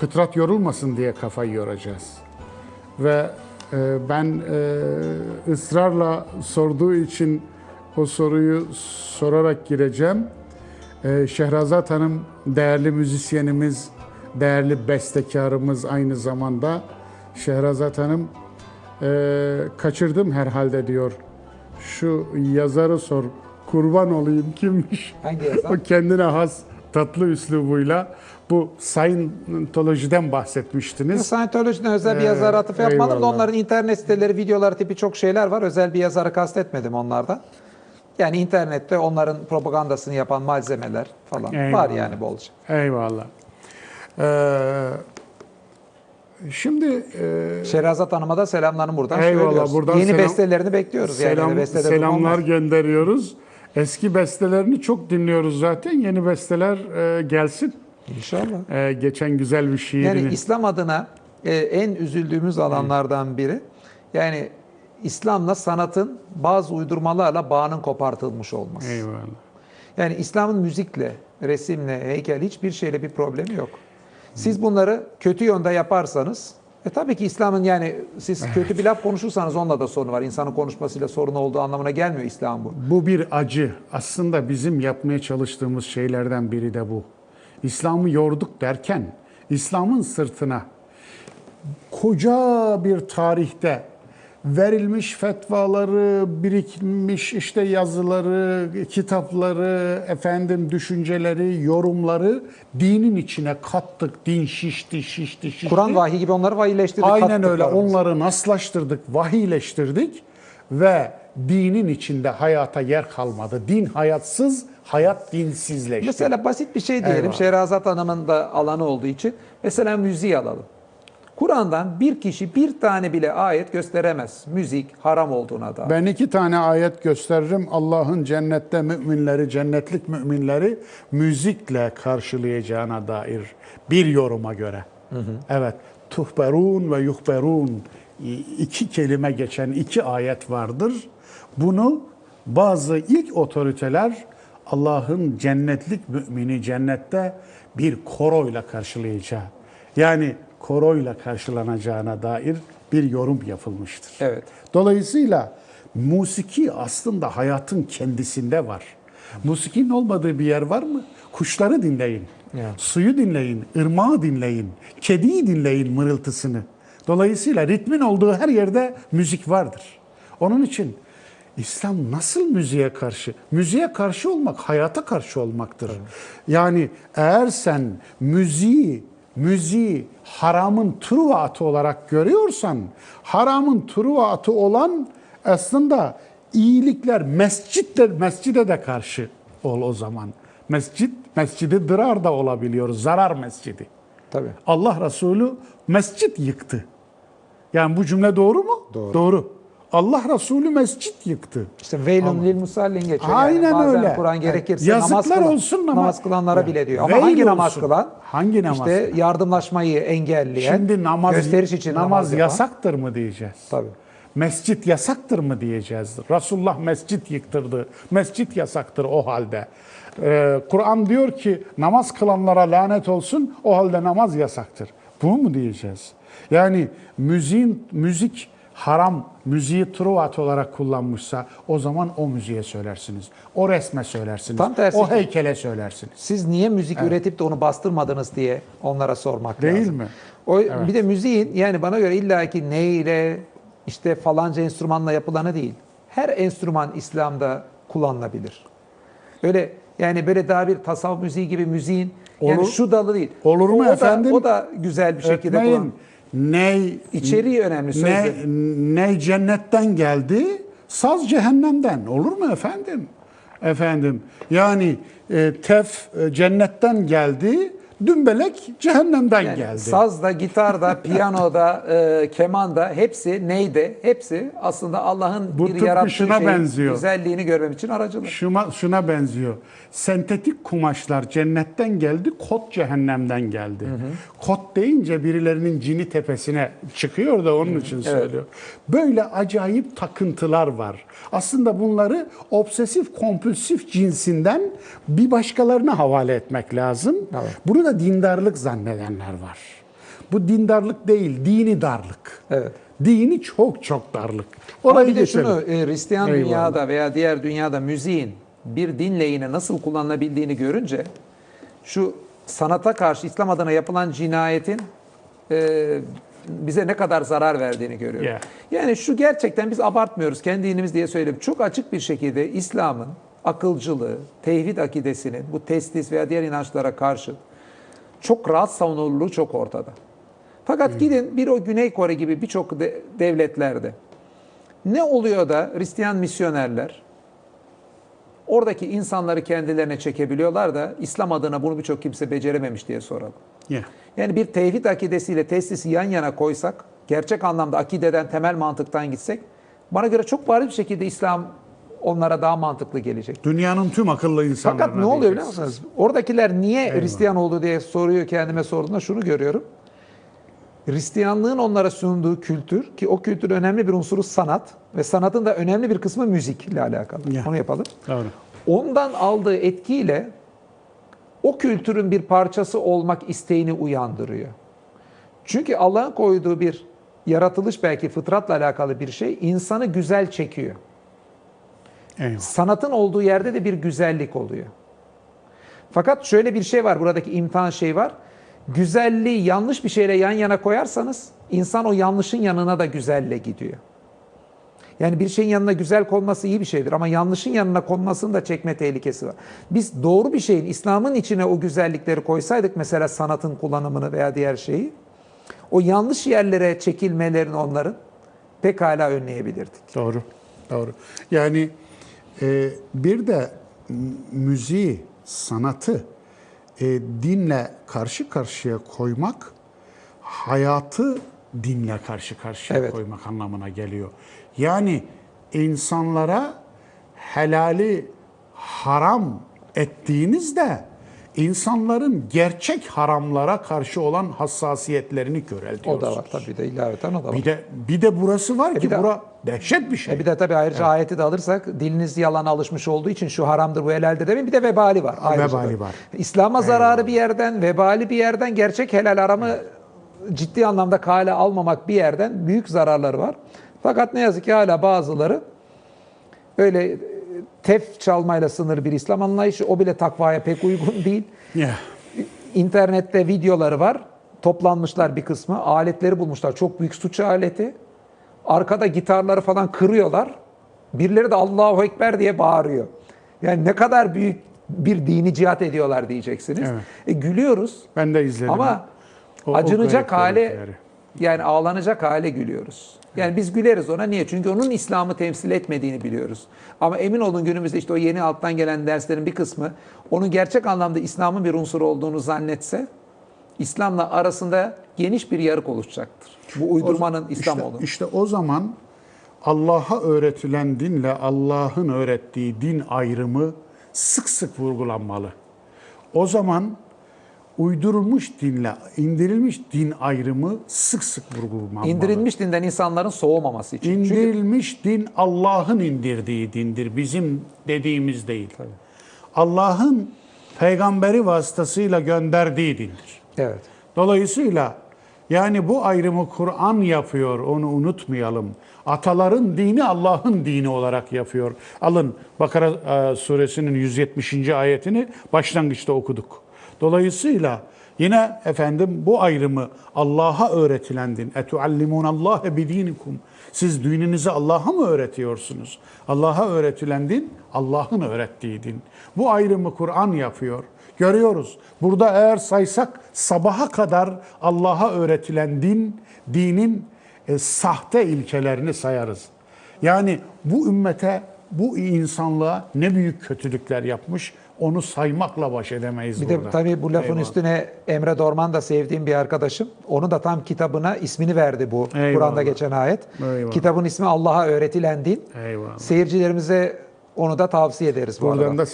fıtrat yorulmasın diye kafayı yoracağız. Ve e, ben e, ısrarla sorduğu için o soruyu sorarak gireceğim. E, Şehrazat Hanım değerli müzisyenimiz, değerli bestekarımız aynı zamanda. Şehrazat Hanım e, kaçırdım herhalde diyor. Şu yazarı sor, kurban olayım kimmiş? Hangi yazar? o kendine has tatlı üslubuyla bu Scientology'den bahsetmiştiniz. Scientology'den özel bir Ee, yazara atıf yapmadım da onların internet siteleri, videoları tipi çok şeyler var. Özel bir yazarı kastetmedim onlardan. Yani internette onların propagandasını yapan malzemeler falan var Eyvallah. yani bolca. Eyvallah. Ee, şimdi e, Şehrazat Hanım'a da selamlarını buradan Eyvallah, söylüyoruz. buradan Yeni selam- bestelerini bekliyoruz. yani. selam, Yeni bestede selamlar bulunmaz. gönderiyoruz. Eski bestelerini çok dinliyoruz zaten. Yeni besteler e, gelsin. İnşallah. E, geçen güzel bir şiirini. Yani İslam adına e, en üzüldüğümüz alanlardan biri. Yani İslam'la sanatın bazı uydurmalarla bağının kopartılmış olması. Eyvallah. Yani İslam'ın müzikle, resimle, heykel hiçbir şeyle bir problemi yok. Siz bunları kötü yönde yaparsanız e tabii ki İslam'ın yani siz kötü bir laf konuşursanız onunla da sorunu var. İnsanın konuşmasıyla sorun olduğu anlamına gelmiyor İslam bu. Bu bir acı. Aslında bizim yapmaya çalıştığımız şeylerden biri de bu. İslam'ı yorduk derken İslam'ın sırtına koca bir tarihte verilmiş fetvaları, birikmiş işte yazıları, kitapları, efendim düşünceleri, yorumları dinin içine kattık. Din şişti, şişti, şişti. Kur'an vahiy gibi onları vahiyleştirdik. Aynen öyle. Onları naslaştırdık, vahiyleştirdik ve dinin içinde hayata yer kalmadı. Din hayatsız, hayat dinsizleşti. Mesela basit bir şey diyelim. Eyvallah. Şehrazat Hanım'ın da alanı olduğu için. Mesela müziği alalım. Kur'an'dan bir kişi bir tane bile ayet gösteremez. Müzik haram olduğuna dair. Ben iki tane ayet gösteririm. Allah'ın cennette müminleri, cennetlik müminleri müzikle karşılayacağına dair bir yoruma göre. Evet. Tuhberun ve yuhberun iki kelime geçen iki ayet vardır. Bunu bazı ilk otoriteler Allah'ın cennetlik mümini cennette bir koroyla karşılayacağı. Yani koroyla karşılanacağına dair bir yorum yapılmıştır. Evet. Dolayısıyla musiki aslında hayatın kendisinde var. Musikinin olmadığı bir yer var mı? Kuşları dinleyin, Ya. suyu dinleyin, ırmağı dinleyin, kediyi dinleyin mırıltısını. Dolayısıyla ritmin olduğu her yerde müzik vardır. Onun için İslam nasıl müziğe karşı? Müziğe karşı olmak hayata karşı olmaktır. Yani eğer sen müziği müziği haramın truva atı olarak görüyorsan, haramın truva atı olan aslında iyilikler mescitler mescide de karşı ol o zaman. Mescit mescidi dırar da olabiliyor, zarar mescidi. Tabii. Allah Resulü mescit yıktı. Yani bu cümle doğru mu? Doğru. Allah Resulü mescit yıktı. İşte veylun lil musallin geçiyor. Aynen yani. Bazen öyle. Kur'an Yani gerekirse yazıklar namaz, kılan, olsun ama- namaz kılanlara Ya, bile diyor. Ama veil hangi namaz olsun. kılan? Hangi namaz İşte kılan? yardımlaşmayı engelleyen, Şimdi namaz gösteriş için namaz, namaz, yapan. yasaktır mı diyeceğiz? Tabii. Mescit yasaktır mı diyeceğiz? Resulullah mescit yıktırdı. Mescit yasaktır o halde. Ee, Kur'an diyor ki namaz kılanlara lanet olsun o halde namaz yasaktır. Bunu mu diyeceğiz? Yani müziğin müzik haram müziği truvat olarak kullanmışsa o zaman o müziğe söylersiniz. O resme söylersiniz. Tam tersi o heykele söylersiniz. Siz niye müzik üretip de onu bastırmadınız diye onlara sormak Değil lazım. mi? O bir de müziğin yani bana göre illaki neyle işte falanca enstrümanla yapılanı değil. Her enstrüman İslam'da kullanılabilir. Öyle yani böyle daha bir tasavvuf müziği gibi müziğin yani Olur. şu dalı değil. Olur mu o, o efendim? Da, o da güzel bir şekilde kullan. Ney İçeriği önemli ne, sözleri. ney cennetten geldi, saz cehennemden. Olur mu efendim? Efendim yani e, tef e, cennetten geldi, dümbelek cehennemden Yani geldi. Sazda, gitarda, piyanoda, e, kemanda hepsi neyde? Hepsi aslında Allah'ın bir yarattığı şuna şeyin benziyor. güzelliğini görmem için aracılık. Şuna, şuna benziyor. Sentetik kumaşlar cennetten geldi, kot cehennemden geldi. Kot deyince birilerinin cini tepesine çıkıyor da onun için söylüyor. Böyle acayip takıntılar var. Aslında bunları obsesif kompulsif cinsinden bir başkalarına havale etmek lazım. Evet. Bunu da dindarlık zannedenler var. Bu dindarlık değil, dini darlık. Evet. Dini çok çok darlık. Ama Orayı bir de geçelim. şunu e, Hristiyan Eyvallah. dünyada veya diğer dünyada müziğin bir din lehine nasıl kullanılabildiğini görünce şu sanata karşı İslam adına yapılan cinayetin e, bize ne kadar zarar verdiğini görüyorum. Yeah. Yani şu gerçekten biz abartmıyoruz kendi dinimiz diye söyleyeyim. Çok açık bir şekilde İslam'ın akılcılığı, tevhid akidesinin bu testis veya diğer inançlara karşı çok rahat savunulurluğu çok ortada. Fakat gidin bir o Güney Kore gibi birçok de- devletlerde ne oluyor da Hristiyan misyonerler oradaki insanları kendilerine çekebiliyorlar da İslam adına bunu birçok kimse becerememiş diye soralım. Yeah. Yani bir tevhid akidesiyle testisi yan yana koysak, gerçek anlamda akideden, temel mantıktan gitsek, bana göre çok bariz bir şekilde İslam onlara daha mantıklı gelecek. Dünyanın tüm akıllı insanlarına Fakat ne oluyor biliyor musunuz? Oradakiler niye Hristiyan oldu diye soruyor kendime sorduğumda şunu görüyorum. Hristiyanlığın onlara sunduğu kültür ki o kültür önemli bir unsuru sanat ve sanatın da önemli bir kısmı müzik ile alakalı. Ya. Onu yapalım. Doğru. Ondan aldığı etkiyle o kültürün bir parçası olmak isteğini uyandırıyor. Çünkü Allah'ın koyduğu bir yaratılış belki fıtratla alakalı bir şey insanı güzel çekiyor. Eyvallah. Sanatın olduğu yerde de bir güzellik oluyor. Fakat şöyle bir şey var, buradaki imtihan şey var. Güzelliği yanlış bir şeyle yan yana koyarsanız insan o yanlışın yanına da güzelle gidiyor. Yani bir şeyin yanına güzel konması iyi bir şeydir ama yanlışın yanına konmasının da çekme tehlikesi var. Biz doğru bir şeyin İslam'ın içine o güzellikleri koysaydık mesela sanatın kullanımını veya diğer şeyi o yanlış yerlere çekilmelerini onların pekala önleyebilirdik. Doğru. Doğru. Yani e, bir de müziği, sanatı e, dinle karşı karşıya koymak hayatı dinle karşı karşıya Evet. koymak anlamına geliyor. Yani insanlara helali haram ettiğinizde insanların gerçek haramlara karşı olan hassasiyetlerini O köreltiyorsunuz. da var tabii de ilaveten o da var. Bir de bir de burası var bir ki de- bura dehşet bir şey. E bir de tabii ayrıca ayeti de alırsak diliniz yalana alışmış olduğu için şu haramdır bu helaldir demeyin bir de vebali var. ayrıca Vebali da. var. İslam'a zararı bir yerden, vebali bir yerden, gerçek helal haramı ciddi anlamda kale almamak bir yerden büyük zararları var. Fakat ne yazık ki hala bazıları öyle e, tef çalmayla sınır bir İslam anlayışı o bile takvaya pek uygun değil. Ya. İnternette videoları var. Toplanmışlar bir kısmı. Aletleri bulmuşlar. Çok büyük suç aleti. Arkada gitarları falan kırıyorlar. Birileri de Allahu Ekber diye bağırıyor. Yani ne kadar büyük bir dini cihat ediyorlar diyeceksiniz. Evet. E, gülüyoruz Ben de izledim. ama O- o acınacak garip hale yani ağlanacak hale gülüyoruz. Yani biz güleriz ona niye? Çünkü onun İslam'ı temsil etmediğini biliyoruz. Ama emin olun günümüzde işte o yeni alttan gelen derslerin bir kısmı onun gerçek anlamda İslam'ın bir unsuru olduğunu zannetse İslam'la arasında geniş bir yarık oluşacaktır. Bu uydurmanın İslam işte, olduğunu. işte o zaman Allah'a öğretilen dinle Allah'ın öğrettiği din ayrımı sık sık vurgulanmalı. O zaman uydurulmuş dinle indirilmiş din ayrımı sık sık vurgulanmalı. İndirilmiş dinden insanların soğumaması için. Çünkü İndirilmiş din Allah'ın indirdiği dindir. Bizim dediğimiz değil. Allah'ın peygamberi vasıtasıyla gönderdiği dindir. evet. Dolayısıyla yani bu ayrımı Kur'an yapıyor, onu unutmayalım. Ataların dini Allah'ın dini olarak yapıyor. Alın Bakara e, suresinin 170. ayetini başlangıçta okuduk. Dolayısıyla yine efendim bu ayrımı Allah'a öğretilen din. Etuallimunallahe bidinikum. Siz dininizi Allah'a mı öğretiyorsunuz? Allah'a öğretilen din Allah'ın öğrettiği din. Bu ayrımı Kur'an yapıyor. Görüyoruz. Burada eğer saysak sabaha kadar Allah'a öğretilen din, dinin e, sahte ilkelerini sayarız. Yani bu ümmete, bu insanlığa ne büyük kötülükler yapmış, onu saymakla baş edemeyiz Bir burada. de tabii bu lafın Eyvallah. üstüne Emre Dorman da sevdiğim bir arkadaşım. Onu da tam kitabına ismini verdi bu. Kur'an'da geçen ayet. Eyvallah. Kitabın ismi Allah'a öğretilen din. Eyvallah. Seyircilerimize onu da tavsiye ederiz bu Buradan arada. da.